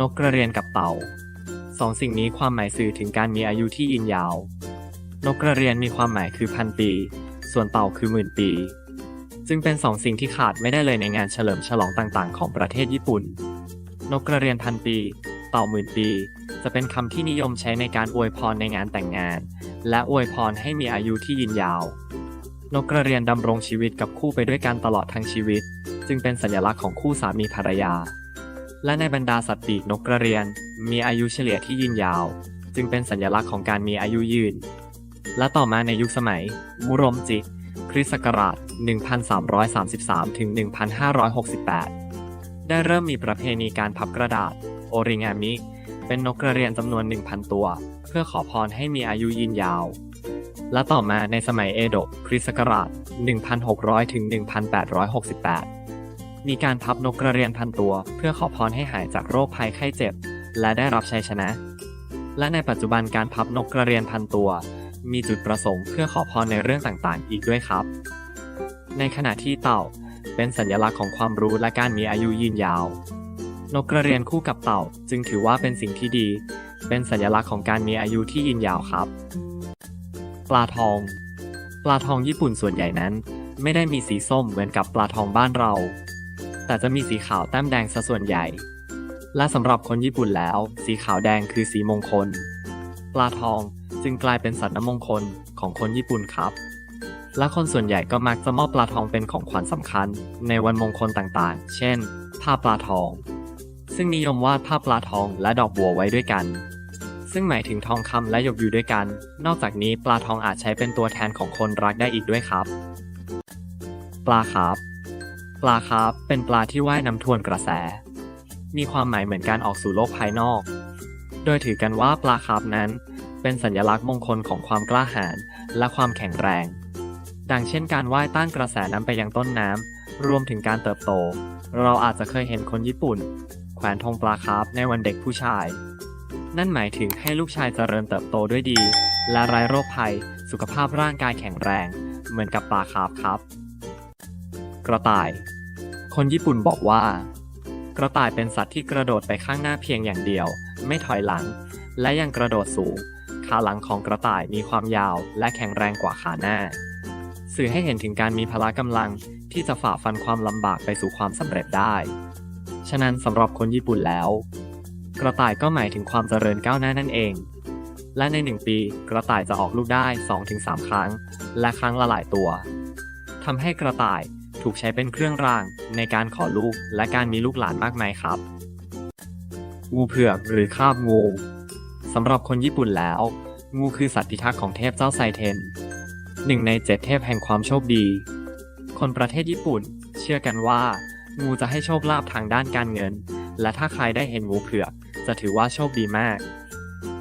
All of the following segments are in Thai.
นกกระเรียนกับเต่าสองสิ่งนี้ความหมายสื่อถึงการมีอายุที่ยืนยาว นกกระเรียนมีความหมายคือพันปี ส่วนเต่าคือหมื่นปี จึงเป็นสองสิ่งที่ขาดไม่ได้เลยในงานเฉลิมฉลองต่างๆ ของประเทศญี่ปุ่น นกกระเรียนพันปี เต่าหมื่นปี จะเป็นคำที่นิยมใช้ในการอวยพรในงานแต่งงาน และอวยพรให้มีอายุที่ยืนยาว นกกระเรียนดำรงชีวิตกับคู่ไปด้วยกันตลอดทั้งชีวิต จึงเป็นสัญลักษณ์ของคู่สามีภรรยา และในบรรดาสัตว์ปีกนกกระเรียน มีอายุเฉลี่ยที่ยืนยาว จึงเป็นสัญลักษณ์ของการมีอายุยืน และต่อมาในยุคสมัย มุรมจิ คริสต์ศักราช 1333 ถึง 1568 ได้เริ่มมีประเพณีการพับกระดาษ โอริงามิ เป็นนกกระเรียนจำนวน 1,000 ตัว เพื่อขอพรให้มีอายุยืนยาว และต่อมาในสมัยเอโดะ คริสต์ศักราช 1600 ถึง 1868 มีการพับนกกระเรียนพันตัว เพื่อขอพรให้หายจากโรคภัยไข้เจ็บ และได้รับชัยชนะ และในปัจจุบันการพับนกกระเรียนพันตัว มีจุดประสงค์เพื่อขอพรในเรื่องต่างๆ อีกด้วยครับ ในขณะที่เต่าเป็นสัญลักษณ์ของความรู้และการมีอายุยืนยาว นกกระเรียนคู่กับเต่าจึงถือว่าเป็นสิ่งที่ดี เป็นสัญลักษณ์ของการมีอายุที่ยืนยาวครับ ปลาทอง ปลาทองญี่ปุ่นส่วนใหญ่นั้น ไม่ได้มีสีส้มเหมือนกับปลาทองบ้านเรา แต่จะมีสีขาวแต้มแดงซะส่วนใหญ่ และสำหรับคนญี่ปุ่นแล้ว สีขาวแดงคือสีมงคล ปลาทองจึงกลายเป็นสัตว์น้ำมงคลของคนญี่ปุ่นครับ และคนส่วนใหญ่ก็มักจะมอบปลาทองเป็นของขวัญสำคัญ ในวันมงคลต่างๆ เช่น ผ้าปลาทอง ซึ่งนิยมวาดภาพปลาทองและดอกบัวไว้ด้วยกัน ซึ่งหมายถึงทองคำและหยกอยู่ด้วยกัน นอกจากนี้ปลาทองอาจใช้เป็นตัวแทนของคนรักได้อีกด้วยครับ ปลาคาร์ฟ ปลาคาร์ฟเป็นปลาที่ว่ายน้ำทวนกระแส มีความหมายเหมือนการออกสู่โลกภายนอก โดยถือกันว่าปลาคาร์ฟนั้น เป็นสัญลักษณ์มงคลของความกล้าหาญและความแข็งแรง ดังเช่นการว่ายต้านกระแสน้ำไปยังต้นน้ำ รวมถึงการเติบโต เราอาจจะเคยเห็นคนญี่ปุ่น แขวนธงปลาคาร์ฟในวันเด็กผู้ชาย นั่นหมายถึงให้ลูกชายเจริญเติบโตด้วยดี และไร้โรคภัย สุขภาพร่างกายแข็งแรง เหมือนกับปลาคาร์ฟครับ กระต่าย คนญี่ปุ่นบอกว่า กระต่ายเป็นสัตว์ที่กระโดดไปข้างหน้าเพียงอย่างเดียว ไม่ถอยหลัง และยังกระโดดสูง ขาหลังของกระต่ายมีความยาว และแข็งแรงกว่าขาหน้า สื่อให้เห็นถึงการมีพละกำลังที่จะฝ่าฟันความลำบากไปสู่ความสำเร็จได้ ฉะนั้นสำหรับคนญี่ปุ่นแล้ว กระต่ายก็หมายถึงความเจริญก้าวหน้านั่นเอง และในหนึ่งปีกระต่ายจะออกลูกได้ 2-3 ครั้ง และครั้งละหลายตัวทำให้กระต่าย ถูกใช้เป็นเครื่องรางในการขอลูกและการมีลูกหลานมากมายครับ งูเผือกหรือคราบงูสำหรับคนญี่ปุ่นแล้ว งูคือสัตว์พิทักษ์ของเทพเจ้าไซเทนหนึ่งในเจ็ดเทพแห่งความโชคดี คนประเทศญี่ปุ่นเชื่อกันว่า งูจะให้โชคลาภทางด้านการเงิน และถ้าใครได้เห็นงูเผือก จะถือว่าโชคดีมาก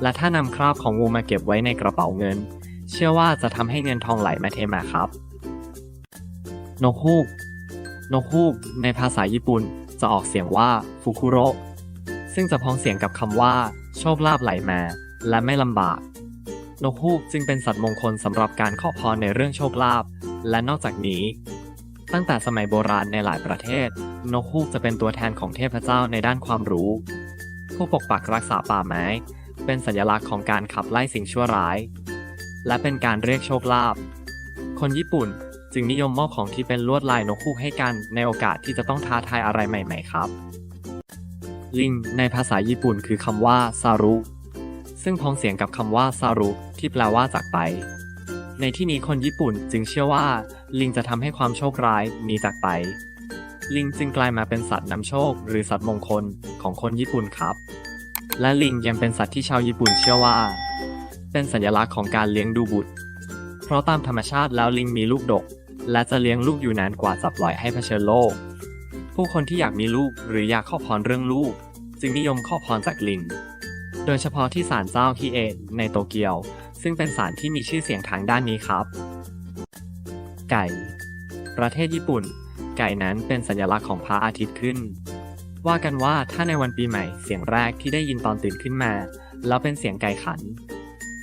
และถ้านำคราบของงูมาเก็บไว้ในกระเป๋าเงิน เชื่อว่าจะทำให้เงินทองไหลมาเทมาครับ นกฮูก นกฮูกในภาษาญี่ปุ่นจะออกเสียงว่าฟุคุโรซึ่งจะพ้องเสียงกับคำว่า โชคลาภไหลมา และไม่ลำบาก นกฮูกจึงเป็นสัตว์มงคลสำหรับการขอพรในเรื่องโชคลาภและนอกจากนี้ ตั้งแต่สมัยโบราณในหลายประเทศ นกฮูกจะเป็นตัวแทนของเทพเจ้าในด้านความรู้ ผู้ปกปักรักษาป่าไม้ เป็นสัญลักษณ์ของการขับไล่สิ่งชั่วร้าย และเป็นการเรียกโชคลาภคนญี่ปุ่น จึงนิยมมอบของที่เป็นลวดลายนกฮูกให้กันในโอกาสที่จะต้องท้าทายอะไรใหม่ ๆ ครับลิงในภาษาญี่ปุ่นคือคำว่าซารุซึ่งพ้องเสียงกับคำว่าซารุที่แปลว่าจากไป ในที่นี้คนญี่ปุ่นจึงเชื่อว่า ลิงจะทำให้ความโชคร้ายหนีจากไป ลิงจึงกลายมาเป็นสัตว์นำโชค หรือสัตว์มงคลของคนญี่ปุ่นครับ และลิงยังเป็นสัตว์ที่ชาวญี่ปุ่นเชื่อว่า เป็นสัญลักษณ์ของการเลี้ยงดูบุตร เพราะตามธรรมชาติแล้วลิงมีลูกดก และจะเลี้ยงลูกอยู่นานกว่าจะปล่อยให้เผชิญโลก ผู้คนที่อยากมีลูกหรืออยากขอพรเรื่องลูก จึงนิยมขอพรจากลิง โดยเฉพาะที่ศาลเจ้าฮิเอะในโตเกียว ซึ่งเป็นศาลที่มีชื่อเสียงทางด้านนี้ครับ ไก่ ประเทศญี่ปุ่น ไก่นั้นเป็นสัญลักษณ์ของพระอาทิตย์ขึ้น ว่ากันว่าถ้าในวันปีใหม่เสียงแรกที่ได้ยินตอนตื่นขึ้นมา แล้วเป็นเสียงไก่ขัน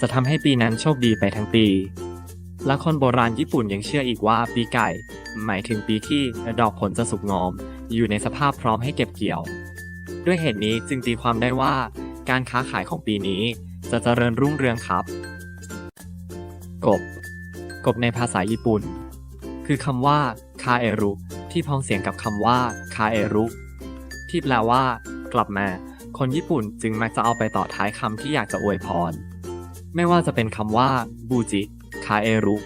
จะทำให้ปีนั้นโชคดีไปทั้งปี และคนโบราณญี่ปุ่นยังเชื่ออีกว่าปีไก่ หมายถึงปีที่ดอกผลจะสุกงอม อยู่ในสภาพพร้อมให้เก็บเกี่ยว ด้วยเหตุนี้จึงตีความได้ว่า การค้าขายของปีนี้จะเจริญรุ่งเรืองครับ กบ กบในภาษาญี่ปุ่น คือคำว่าคาเอรุที่พ้องเสียงกับคำว่าคาเอรุที่แปลว่า กลับมา คนญี่ปุ่นจึงมักจะเอาไปต่อท้ายคำที่อยากจะอวยพร ไม่ว่าจะเป็นคำว่าบูจิ คาเอรุ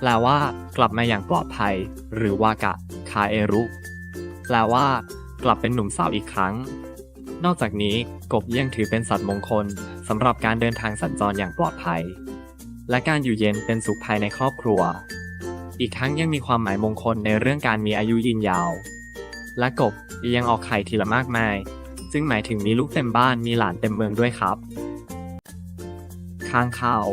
แปลว่ากลับมาอย่างปลอดภัย หรือวากะคาเอรุ แปลว่ากลับเป็นหนุ่มสาวอีกครั้ง นอกจากนี้กบยังถือเป็นสัตว์มงคลสำหรับการเดินทางสัญจรอย่างปลอดภัย และการอยู่เย็นเป็นสุขภายในครอบครัว อีกทั้งยังมีความหมายมงคลในเรื่องการมีอายุยืนยาว และกบยังออกไข่ทีละมากมาย ซึ่งหมายถึงมีลูกเต็มบ้านมีหลานเต็มเมืองด้วยครับค้างคาว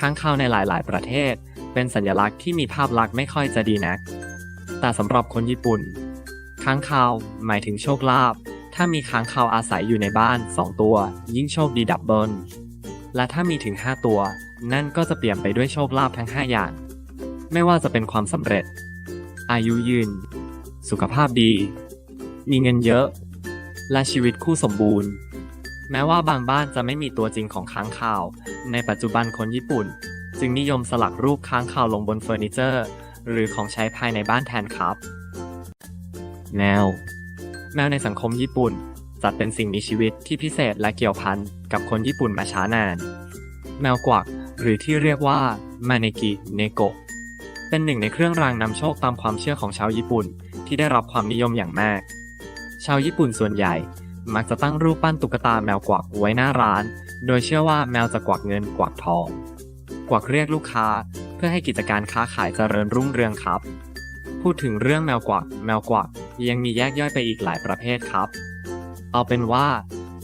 ค้างคาวในหลาย ๆ ประเทศ เป็นสัญลักษณ์ที่มีภาพลักษณ์ไม่ค่อยจะดีนัก แต่สำหรับคนญี่ปุ่น ค้างคาวหมายถึงโชคลาภ ถ้ามีค้างคาวอาศัยอยู่ในบ้าน 2 ตัว ยิ่งโชคดีดับเบิล และถ้ามีถึง 5 ตัว นั่นก็จะเปลี่ยนไปด้วยโชคลาภทั้ง 5 อย่าง ไม่ว่าจะเป็นความสำเร็จ อายุยืน สุขภาพดี มีเงินเยอะ และชีวิตคู่สมบูรณ์แม้ว่าบางบ้านจะไม่มีตัวจริงของค้างคาว ในปัจจุบันคนญี่ปุ่น จึงนิยมสลักรูปค้างคาวลงบนเฟอร์นิเจอร์ หรือของใช้ภายในบ้านแทนครับ แมว แมวในสังคมญี่ปุ่น จัดเป็นสิ่งมีชีวิตที่พิเศษและเกี่ยวพันกับคนญี่ปุ่นมาช้านาน แมวกวักหรือที่เรียกว่ามาเนกิเนโกะเป็นหนึ่งในเครื่องรางนำโชคตามความเชื่อของชาวญี่ปุ่นที่ได้รับความนิยมอย่างมาก ชาวญี่ปุ่นส่วนใหญ่ มักจะตั้งรูปปั้นตุ๊กตาแมวกวักไว้หน้าร้าน โดยเชื่อว่าแมวจะกวักเงินกวักทอง กวักเรียกลูกค้า เพื่อให้กิจการค้าขายเจริญรุ่งเรืองครับ พูดถึงเรื่องแมวกวัก แมวกวักยังมีแยกย่อยไปอีกหลายประเภทครับ เอาเป็นว่า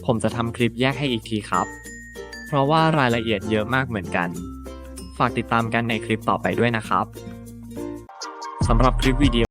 ผมจะทำคลิปแยกให้อีกทีครับ เพราะว่ารายละเอียดเยอะมากเหมือนกัน ฝากติดตามกันในคลิปต่อไปด้วยนะครับสำหรับคลิปวิดีโอ